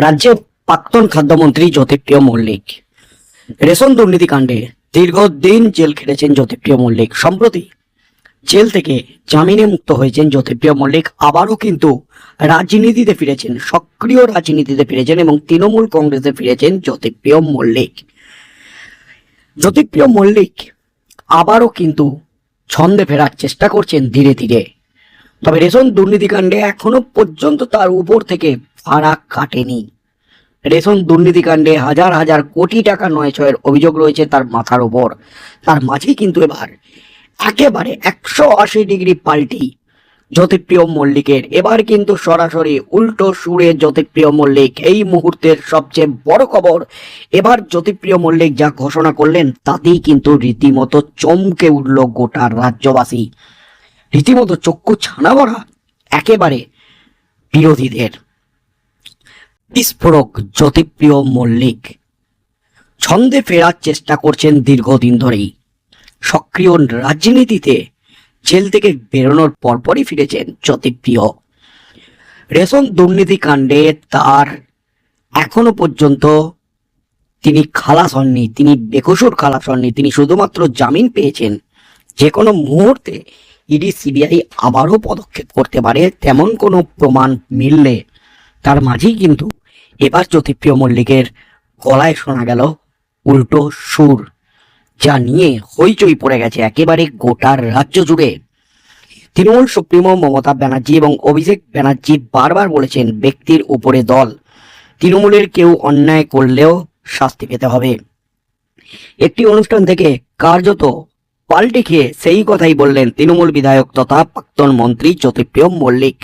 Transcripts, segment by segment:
রাজ্যের প্রাক্তন খাদ্যমন্ত্রী জ্যোতিপ্রিয় মল্লিক। রেশন দুর্নীতি কাণ্ডে দীর্ঘদিন জেল খেটেছেন জ্যোতিপ্রিয় মল্লিক। সম্প্রতি জেল থেকে জামিনে মুক্ত হয়েছেন জ্যোতিপ্রিয় মল্লিক। আবারও কিন্তু রাজনীতিতে ফিরেছেন, সক্রিয় রাজনীতিতে ফিরেছেন এবং তৃণমূল কংগ্রেসে ফিরেছেন জ্যোতিপ্রিয় মল্লিক। জ্যোতিপ্রিয় মল্লিক আবারও কিন্তু ছন্দে ফেরার চেষ্টা করছেন ধীরে ধীরে। তবে রেশন দুর্নীতিকাণ্ডে এখনও পর্যন্ত তার উপর থেকে ফারাক কাটেনি। রেশন দুর্নীতিকাণ্ডে হাজার হাজার কোটি টাকা নয় ছয়ের অভিযোগ রয়েছে তার মাথার ওপর। তার মাঝেই কিন্তু এবার একেবারে একশো আশি ডিগ্রি পাল্টি জ্যোতিপ্রিয় মল্লিকের। এবার কিন্তু সরাসরি উল্টো সুরে জ্যোতিপ্রিয় মল্লিক এই মুহূর্তের সবচেয়ে বড় খবর, এবার জ্যোতিপ্রিয় মল্লিক যা ঘোষণা করলেন তাতেই কিন্তু রীতিমতো চমকে উঠল গোটা রাজ্যবাসী। রীতিমতো চক্ষু ছানা ভরা একেবারে বিরোধীদের। বিস্ফোরক জ্যোতিপ্রিয় মল্লিক। ছন্দে ফেরার চেষ্টা করছেন দীর্ঘদিন ধরেই। সক্রিয় রাজনীতিতে জেল থেকে বেরোনোর পরপরই ফিরেছেন জ্যোতিপ্রিয়। রেশন দুর্নীতি কাণ্ডে তার এখনও পর্যন্ত তিনি খালাস হননি, তিনি বেকসুর খালাস হননি, তিনি শুধুমাত্র জামিন পেয়েছেন। যে কোনো মুহূর্তে ইডি, সিবিআই আবারও পদক্ষেপ করতে পারে, তেমন কোনো প্রমাণ মিললে তার মাঝেই কিন্তু এবার জ্যোতিপ্রিয় মল্লিকের গলায় শোনা গেল উল্টো সুর, যা নিয়ে হইচই পড়ে গেছে একেবারে গোটার রাজ্য জুড়ে। তৃণমূল সুপ্রিমো মমতা ব্যানার্জি এবং অভিষেক ব্যানার্জি বারবার বলেছেন ব্যক্তির উপরে দল। তৃণমূলের কেউ অন্যায় করলেও শাস্তি পেতে হবে। একটি অনুষ্ঠান থেকে কার্যত পাল্টে খেয়ে সেই কথাই বললেন তৃণমূল বিধায়ক তথা প্রাক্তন মন্ত্রী জ্যোতিপ্রিয় মল্লিক।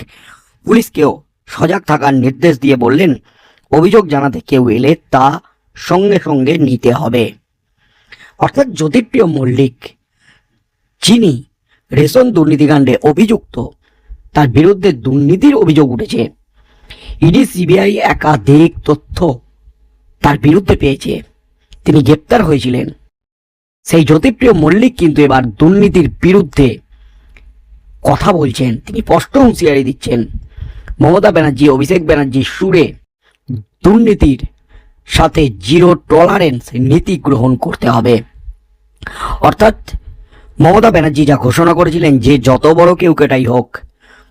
পুলিশকেও সজাগ থাকার নির্দেশ দিয়ে বললেন অভিযোগ জানাতে কেউ এলে তা সঙ্গে সঙ্গে নিতে হবে। অর্থাৎ জ্যোতিপ্রিয় মল্লিক, যিনি রেশন দুর্নীতিকাণ্ডে অভিযুক্ত, তার বিরুদ্ধে দুর্নীতির অভিযোগ উঠেছে। ইডি, সিবিআই একাধিক তথ্য তার বিরুদ্ধে পেয়েছে। তিনি গ্রেপ্তার হয়েছিলেন। সেই জ্যোতিপ্রিয় মল্লিক কিন্তু এবার দুর্নীতির বিরুদ্ধে কথা বলছেন। তিনি স্পষ্ট হুঁশিয়ারি দিচ্ছেন। মমতা ব্যানার্জি, অভিষেক ব্যানার্জি, সুরে দুর্নীতির সাথে জিরো টলারেন্স নীতি গ্রহণ করতে হবে। অর্থাৎ মমতা ব্যানার্জি যা ঘোষণা করেছিলেন যে যত বড় কেউ কেটাই হোক,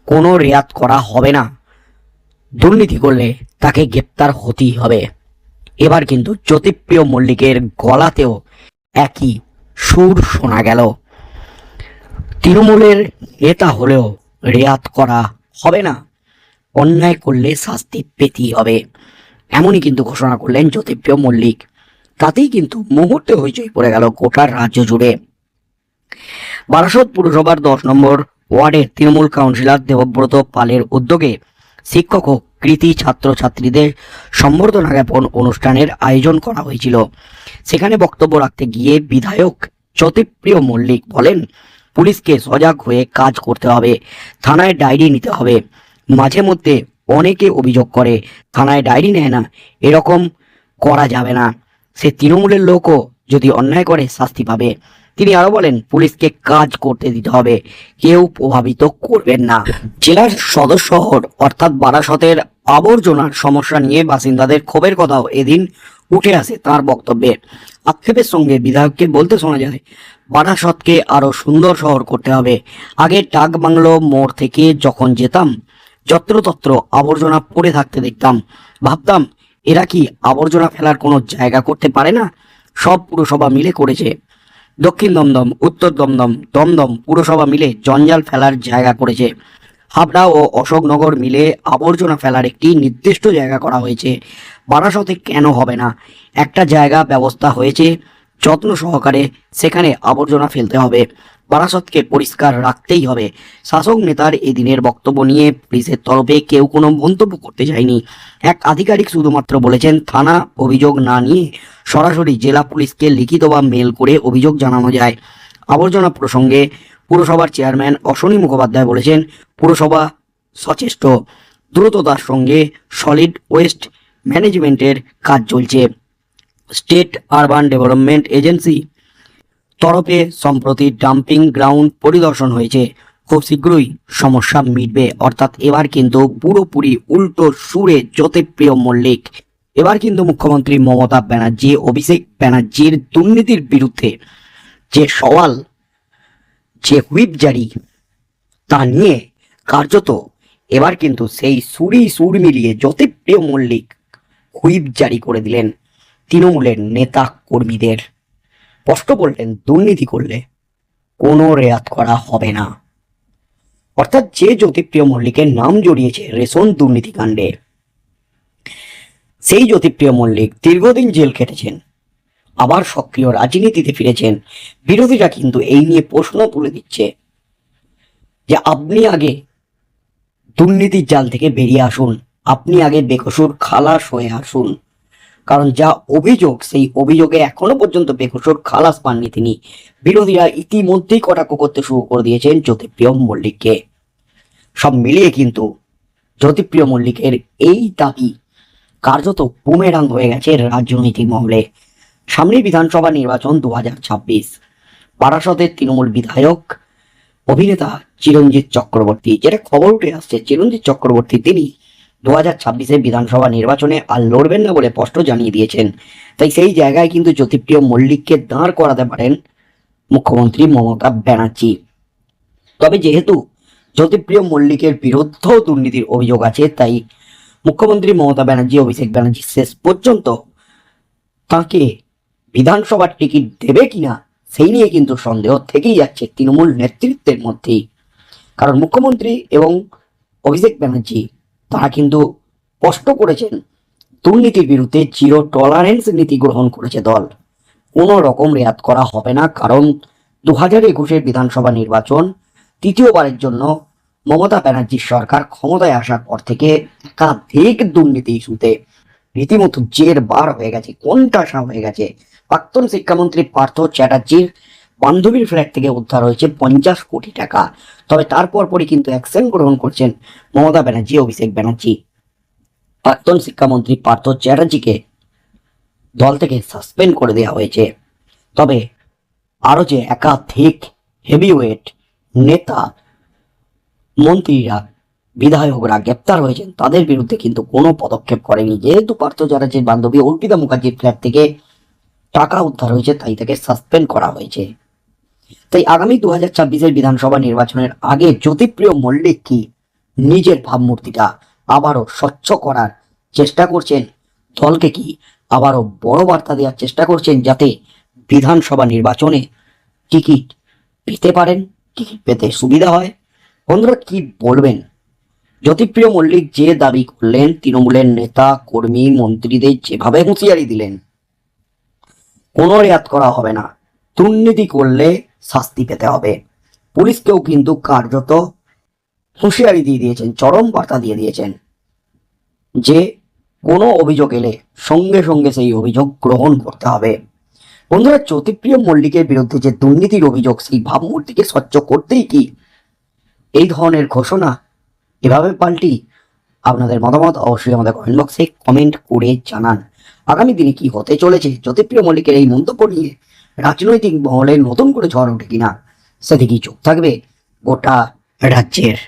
কোনো রেয়াত করা হবে না। দুর্নীতি করলে তাকে গ্রেপ্তার হতেই হবে। এবার কিন্তু জ্যোতিপ্রিয় মল্লিকের গলাতেও একই সুর শোনা গেল। তৃণমূলের নেতা হলেও রেয়াত করা হবে না। অন্যায় করলে শাস্তি পেতেই হবে। এমনই কিন্তু ঘোষণা করলেন জ্যোতিপ্রিয় মল্লিক। তাতেই কিন্তু মুহূর্তে হইচই পড়ে গেল গোটার রাজ্য জুড়ে। বারাসত পুরসভার দশ নম্বর ওয়ার্ডের তৃণমূল কাউন্সিলর দেবব্রত পালের উদ্যোগে শিক্ষক ও কৃতি ছাত্রছাত্রীদের সম্বর্ধনা জ্ঞাপন অনুষ্ঠানের আয়োজন করা হয়েছিল। সেখানে বক্তব্য রাখতে গিয়ে বিধায়ক জ্যোতিপ্রিয় মল্লিক বলেন, পুলিশকে সজাগ হয়ে কাজ করতে হবে। থানায় ডায়েরি নিতে হবে। মাঝে মধ্যে অনেকে অভিযোগ করে, থানায় ডায়েরি নেয় না। এরকম করা যাবে না। সে তৃণমূলের লোকও যদি অন্যায় করে, শাস্তি পাবে। তিনি আরও বলেন, পুলিশকে কাজ করতে দিতে হবে। কেউ প্রভাবিত করবেন না। জেলার সদর শহর, অর্থাৎ বারাসতের আবর্জনার সমস্যা নিয়ে বাসিন্দাদের ক্ষোভের কথাও এদিন উঠে আসে তার বক্তব্যে। আক্ষেপের সঙ্গে বিধায়ককে বলতে শোনা যায়, বারাসতকে আরও সুন্দর শহর করতে হবে। আগে ডাক বাংলো মোড় থেকে যখন যেতাম যত্রতত্র আবর্জনা পড়ে থাকতে দেখতাম। ভাবতাম, এরা কি আবর্জনা ফেলার কোনো জায়গা করতে পারে না? সব পুরসভা মিলে করেছে। দক্ষিণ দমদম, উত্তর দমদম দমদম পুরসভা মিলে জঞ্জাল ফেলার জায়গা করেছে। হাবড়া ও অশোকনগর মিলে আবর্জনা ফেলার একটি নির্দিষ্ট জায়গা করা হয়েছে। বারাসতে কেন হবে না? একটা জায়গা ব্যবস্থা হয়েছে, যত্ন সহকারে সেখানে আবর্জনা ফেলতে হবে। বারাসতকে পরিষ্কার রাখতেই হবে। শাসক নেতার এদিনের বক্তব্য নিয়ে পুলিশের তরফে কেউ কোনো মন্তব্য করতে চায়নি এক আধিকারিক শুধুমাত্র বলেছেন, থানা অভিযোগ না নিয়ে সরাসরি জেলা পুলিশকে লিখিত বা মেল করে অভিযোগ জানানো যায়। আবর্জনা প্রসঙ্গে পুরসভার চেয়ারম্যান অশ্বনী মুখোপাধ্যায় বলেছেন, পুরসভা সচেষ্ট। দ্রুততার সঙ্গে সলিড ওয়েস্ট ম্যানেজমেন্টের কাজ চলছে। স্টেট আরবান ডেভেলপমেন্ট এজেন্সি তরফে সম্প্রতি ডাম্পিং গ্রাউন্ড পরিদর্শন হয়েছে। খুব শীঘ্রই সমস্যা মিটবে। অর্থাৎ এবার কিন্তু পুরোপুরি উল্টো সুরে জ্যোতিপ্রিয় মল্লিক। এবার কিন্তু মুখ্যমন্ত্রী মমতা ব্যানার্জি, অভিষেক ব্যানার্জির দুর্নীতির বিরুদ্ধে যে সওয়াল, যে হুইপ জারি, তা নিয়ে কার্যত এবার কিন্তু সেই সুরি সুর মিলিয়ে জ্যোতিপ্রিয় মল্লিক হুইপ জারি করে দিলেন তৃণমূলের নেতা কর্মীদের। স্পষ্ট বললেন দুর্নীতি করলে কোনো রেয়াত করা হবে না। অর্থাৎ যে জ্যোতিপ্রিয় মল্লিকের নাম জড়িয়েছে রেশন দুর্নীতিকাণ্ডে সেই জ্যোতিপ্রিয় মল্লিক দীর্ঘদিন জেল খেটেছেন, আবার সক্রিয় রাজনীতিতে ফিরেছেন। বিরোধীরা কিন্তু এই নিয়ে প্রশ্ন তুলে দিচ্ছে যে, আপনি আগে দুর্নীতির জাল থেকে বেরিয়ে আসুন, আপনি আগে বেকসুর খালাস হয়ে আসুন। কারণ যা অভিযোগ, সেই অভিযোগে এখনও পর্যন্ত বেকসুর খালাস পাননি তিনি। বিরোধীরা ইতিমধ্যেই কটাক্ষ করতে শুরু করে দিয়েছেন জ্যোতিপ্রিয় মল্লিককে। সব মিলিয়ে কিন্তু জ্যোতিপ্রিয় মল্লিকের এই দাবি কার্যত বুমেরাং হয়ে গেছে রাজনৈতিক মহলে। সামনেই বিধানসভা নির্বাচন দু হাজার ছাব্বিশ। বারাসতের তৃণমূল বিধায়ক, অভিনেতা চিরঞ্জিত চক্রবর্তী। যেটা খবর উঠে আসছে, চিরঞ্জিত চক্রবর্তী তিনি দু হাজার ছাব্বিশে বিধানসভা নির্বাচনে আর লড়বেন না বলে স্পষ্ট জানিয়ে দিয়েছেন। তাই সেই জায়গায় কিন্তু জ্যোতিপ্রিয় মল্লিককে দাঁড় করাতে পারেন মুখ্যমন্ত্রী মমতা ব্যানার্জি। তবে যেহেতু জ্যোতিপ্রিয় মল্লিকের বিরুদ্ধেও দুর্নীতির অভিযোগ আছে, তাই মুখ্যমন্ত্রী মমতা ব্যানার্জি, অভিষেক ব্যানার্জি শেষ পর্যন্ত তাকে বিধানসভার টিকিট দেবে কিনা সেই নিয়ে কিন্তু সন্দেহ থেকেই যাচ্ছে তৃণমূল নেতৃত্বের মধ্যেই। কারণ মুখ্যমন্ত্রী এবং অভিষেক ব্যানার্জি তারা কিন্তু স্পষ্ট করেছেন, দুর্নীতির বিরুদ্ধে জিরো টলারেন্স নীতি গ্রহণ করেছে দল। কোনো রকম রেয়াত করা হবে না, কারণ দু হাজার একুশের বিধানসভা নির্বাচন তৃতীয়বারের জন্য মমতা ব্যানার্জির সরকার ক্ষমতায় আসার পর থেকে একাধিক দুর্নীতি ইস্যুতে রীতিমতো জের বার হয়ে গেছে কোনটাসা হয়ে গেছে। প্রাক্তন শিক্ষামন্ত্রী পার্থ চ্যাটার্জির বান্ধবীর ফ্ল্যাট থেকে উদ্ধার হয়েছে পঞ্চাশ কোটি টাকা। তবে তারপর পরই কিন্তু অ্যাকশন গ্রহণ করছেন মমতা ব্যানার্জি, অভিষেক ব্যানার্জি। প্রাক্তন শিক্ষামন্ত্রী পার্থ চ্যাটার্জিকে দল থেকে সাসপেন্ড করে দেওয়া হয়েছে। তবে আরও যে একাধিক হেভিওয়েট নেতা, মন্ত্রীরা বিধায়করা গ্রেপ্তার হয়েছেন, তাদের বিরুদ্ধে কিন্তু কোনো পদক্ষেপ করেনি। যেহেতু পার্থ চ্যাটার্জির বান্ধবী অর্পিতা মুখার্জির ফ্ল্যাট থেকে টাকা উদ্ধার হয়েছে, তাই তাকে সাসপেন্ড করা হয়েছে। তাই আগামী দু হাজার ছাব্বিশের বিধানসভা নির্বাচনের আগে জ্যোতিপ্রিয় মল্লিক কি নিজের ভাবমূর্তিটা আবারও স্বচ্ছ করার চেষ্টা করছেন? দলকে কি আবারও বড় বার্তা দেওয়ার চেষ্টা করছেন যাতে বিধানসভা নির্বাচনে টিকিট পেতে পারেন? টিকিট পেতে সুবিধা হয়। বন্ধুরা, কি বলবেন? জ্যোতিপ্রিয় মল্লিক যে দাবি করলেন, তৃণমূলের নেতা, কর্মী, মন্ত্রীদের যেভাবে হুঁশিয়ারি দিলেন, কোনো রেয়াত করা হবে না। দুর্নীতি করলে শাস্তি পেতে হবে। পুলিশকেও কিন্তু কার্যত হুঁশিয়ারি দিয়ে দিয়েছেন, চরম বার্তা দিয়ে দিয়েছেন যে কোনো অভিযোগ এলে সঙ্গে সঙ্গে সেই অভিযোগ গ্রহণ করতে হবে। বন্ধুরা জ্যোতিপ্রিয় মল্লিকের বিরুদ্ধে যে দুর্নীতির অভিযোগ, সেই ভাবমূর্তিকে স্বচ্ছ করতেই কি এই ধরনের ঘোষণা এভাবে পাল্টি? আপনাদের মতামত অবশ্যই আমাদের কমেন্ট বক্সে কমেন্ট করে জানান। আগামী দিনে কি হতে চলেছে? জ্যোতিপ্রিয় মল্লিকের এই মন্তব্য নিয়ে রাজনৈতিক মহলে নতুন করে ঝড় ওঠে কিনা সেদিকেই চোখ থাকবে গোটা রাজ্যের